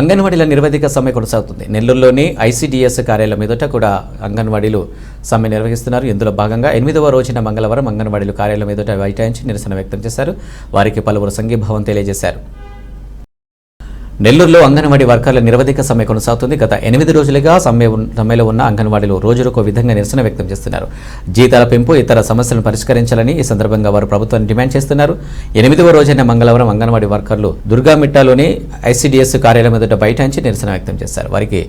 అంగన్వాడీల నిరవధిక సమ్మె కొనసాగుతుంది. నెల్లూరులోని ఐసీడీఎస్ కార్యాలయం ఎదుట కూడా అంగన్వాడీలు సమ్మె నిర్వహిస్తున్నారు. ఇందులో భాగంగా ఎనిమిదవ రోజున మంగళవారం అంగన్వాడీలు కార్యాలయం ఎదుట బైఠాయించి నిరసన వ్యక్తం చేశారు. వారికి పలువురు సంఘీభావం తెలియజేశారు. నెల్లూరులో అంగన్వాడీ వర్కర్ల నిరవధిక సమ్మె కొనసాగుతుంది. గత ఎనిమిది రోజులుగా సమ్మె సమ్మెలో ఉన్న అంగన్వాడీలు రోజుకొక విధంగా నిరసన వ్యక్తం చేస్తున్నారు. జీతాల పెంపు ఇతర సమస్యలను పరిష్కరించాలని ఈ సందర్భంగా వారు ప్రభుత్వాన్ని డిమాండ్ చేస్తున్నారు. ఎనిమిదవ రోజైన మంగళవారం అంగన్వాడీ వర్కర్లు దుర్గామిట్టాలోని ఐసీడీఎస్ కార్యాలయం ఎదుట బైఠాయించి నిరసన వ్యక్తం చేశారు. వారికి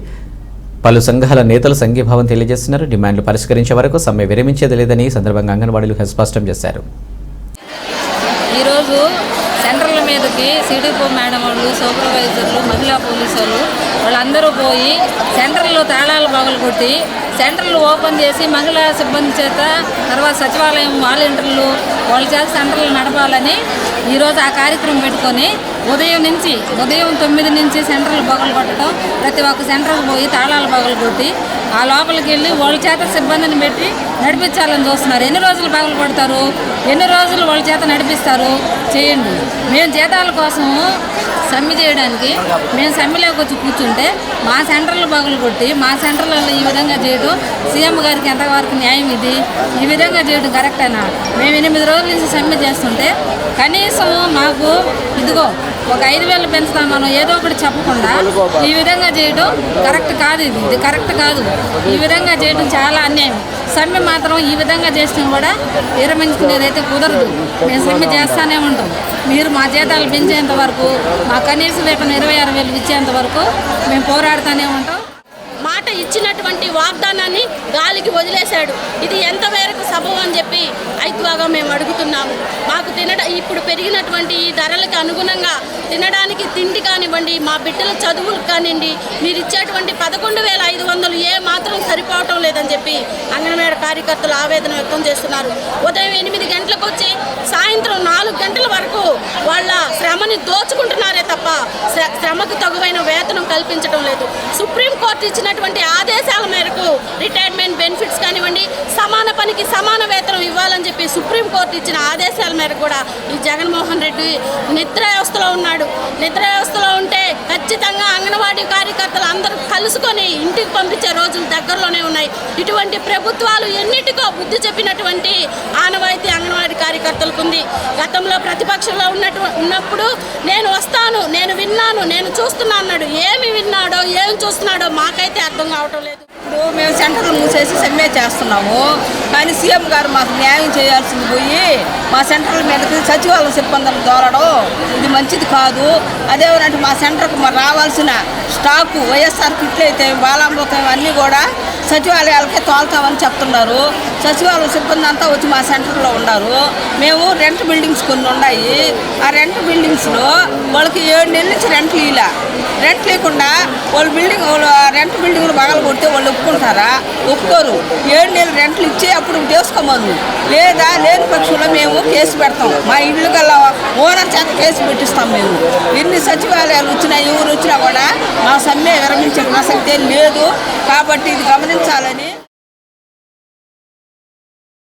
పలు సంఘాల నేతలు సంఘీభావం తెలియజేస్తున్నారు. డిమాండ్లు పరిష్కరించే వరకు సమ్మె విరమించేది లేదని ఈ సందర్భంగా అంగన్వాడీలు స్పష్టం చేశారు. ఈరోజు మీదకి సిడిపో మేడం వాళ్ళు సూపర్వైజర్లు మహిళా పోలీసు వాళ్ళు వాళ్ళందరూ పోయి సెంటర్లో తాళాలు పగలు కొట్టి సెంటర్లు ఓపెన్ చేసి మహిళా సిబ్బంది చేత తర్వాత సచివాలయం వాలంటీర్లు వాళ్ళ చేత సెంటర్లు నడపాలని ఈరోజు ఆ కార్యక్రమం పెట్టుకొని ఉదయం నుంచి ఉదయం తొమ్మిది నుంచి సెంటర్లు పగలు కొట్టడం ప్రతి ఒక్క సెంటర్కి పోయి తాళాలు పగలు కొట్టి ఆ లోపలికి వెళ్ళి వాళ్ళ చేత సిబ్బందిని పెట్టి నడిపించాలని చూస్తున్నారు. ఎన్ని రోజులు పగలు కొడతారు? ఎన్ని రోజులు వాళ్ళ చేత నడిపిస్తారు? చేయండి. మేము జీతాల కోసము సమ్మె చేయడానికి మేము సమ్మెలోకి వచ్చి కూర్చుంటే మా సెంటర్లు పగులు కొట్టి మా సెంటర్లలో ఈ విధంగా చేయడం సీఎం గారికి ఎంతవరకు న్యాయం ఇది? ఈ విధంగా చేయడం కరెక్టేనా? మేము ఎనిమిది రోజుల నుంచి సమ్మె చేస్తుంటే కనీసం మాకు ఇదిగో ఒక ఐదు వేలు పెంచుతాం మనం ఏదో ఒకటి చెప్పకుండా ఈ విధంగా చేయడం కరెక్ట్ కాదు ఇది. ఇది కరెక్ట్ కాదు. ఈ విధంగా చేయడం చాలా అన్యాయం. సమ్మె మాత్రం ఈ విధంగా చేసినా కూడా విరమించుకునేదైతే కుదరదు. మేము సమ్మె చేస్తూనే ఉంటాం. మీరు మా జీతాలు పెంచేంత వరకు మా కనీస వేతనం ఇరవై ఆరు వేలు ఇచ్చేంత వరకు మేము పోరాడుతూనే ఉంటాం. మాట ఇచ్చినటువంటి వాగ్దానాన్ని గాలికి వదిలేశాడు. ఇది ఎంత మేరకు సబబు అని చెప్పి ఎక్కువగా మేము అడుగుతున్నాము. మాకు తినడ ఇప్పుడు పెరిగినటువంటి ఈ ధరలకు అనుగుణంగా తినడానికి తిండి కానివ్వండి మా బిడ్డల చదువులు కానివ్వండి మీరు ఇచ్చేటువంటి పదకొండు వేల ఐదు వందలు ఏ మాత్రం సరిపోవటం లేదని చెప్పి అంగన్వాడ కార్యకర్తలు ఆవేదన వ్యక్తం చేస్తున్నారు. ఉదయం ఎనిమిది గంటలకు వచ్చి సాయంత్రం నాలుగు గంటల వరకు వాళ్ళ శ్రమని దోచుకుంటున్నారే తప్ప శ్ర- శ్రమకు తగువైన వేతనం కల్పించడం లేదు. సుప్రీంకోర్టు ఇచ్చినటువంటి ఆదేశాల మేరకు రిటైర్మెంట్ బెనిఫిట్స్ కానివ్వండి సమాన పనికి సమాన వేతనం చెప్పి సుప్రీంకోర్టు ఇచ్చిన ఆదేశాల మేరకు కూడా ఈ జగన్మోహన్ రెడ్డి నిద్ర వ్యవస్థలో ఉన్నాడు. నిద్ర వ్యవస్థలో ఉంటే ఖచ్చితంగా అంగన్వాడీ కార్యకర్తలు అందరూ కలుసుకొని ఇంటికి పంపించే రోజులు దగ్గరలోనే ఉన్నాయి. ఇటువంటి ప్రభుత్వాలు ఎన్నిటికో బుద్ధి చెప్పినటువంటి ఆనవాయితీ అంగన్వాడీ కార్యకర్తలకు ఉంది. గతంలో ప్రతిపక్షంలో ఉన్నట్టు ఉన్నప్పుడు నేను వస్తాను నేను విన్నాను నేను చూస్తున్నా అన్నాడు. ఏమి విన్నాడో ఏం చూస్తున్నాడో మాకైతే అర్థం కావటం లేదు. ఇప్పుడు మేము సెంటర్లు మూసేసి సమ్మె చేస్తున్నాము. కానీ సీఎం గారు మాకు న్యాయం చేయాల్సింది పోయి మా సెంటర్ల మీదకి సచివాలయం సిబ్బందులు దోరడం ఇది మంచిది కాదు. అదేమంటే మా సెంటర్కు మరి రావాల్సిన స్టాకు వైఎస్ఆర్ కిట్లు అయితే బాలామృతం అన్నీ కూడా సచివాలయాలకే తోలుతామని చెప్తున్నారు. సచివాలయం సిబ్బంది అంతా వచ్చి మా సెంటర్లో ఉన్నారు. మేము రెంట్ బిల్డింగ్స్ కొన్ని ఉన్నాయి. ఆ రెంట్ బిల్డింగ్స్లో వాళ్ళకి ఏడు నెలల నుంచి రెంట్లు ఇలా రెంట్ లేకుండా వాళ్ళు బిల్డింగ్ వాళ్ళు రెంట్ బిల్డింగ్లు పగలు కొడితే వాళ్ళు ఒప్పుకుంటారా? ఒప్పుకోరు. ఏడు నెలలు రెంట్లు ఇచ్చి అప్పుడు చేసుకోమను లేదా లేని పక్షంలో మేము కేసు పెడతాం. మా ఇల్లు గల ఓనర్ చేత కేసు పెట్టిస్తాం మేము. ఎన్ని సచివాలయాలు వచ్చినా ఎవరు వచ్చినా కూడా మా సమ్మె విరమించే ప్రసక్తే లేదు. కాబట్టి ఇది గమనించాలని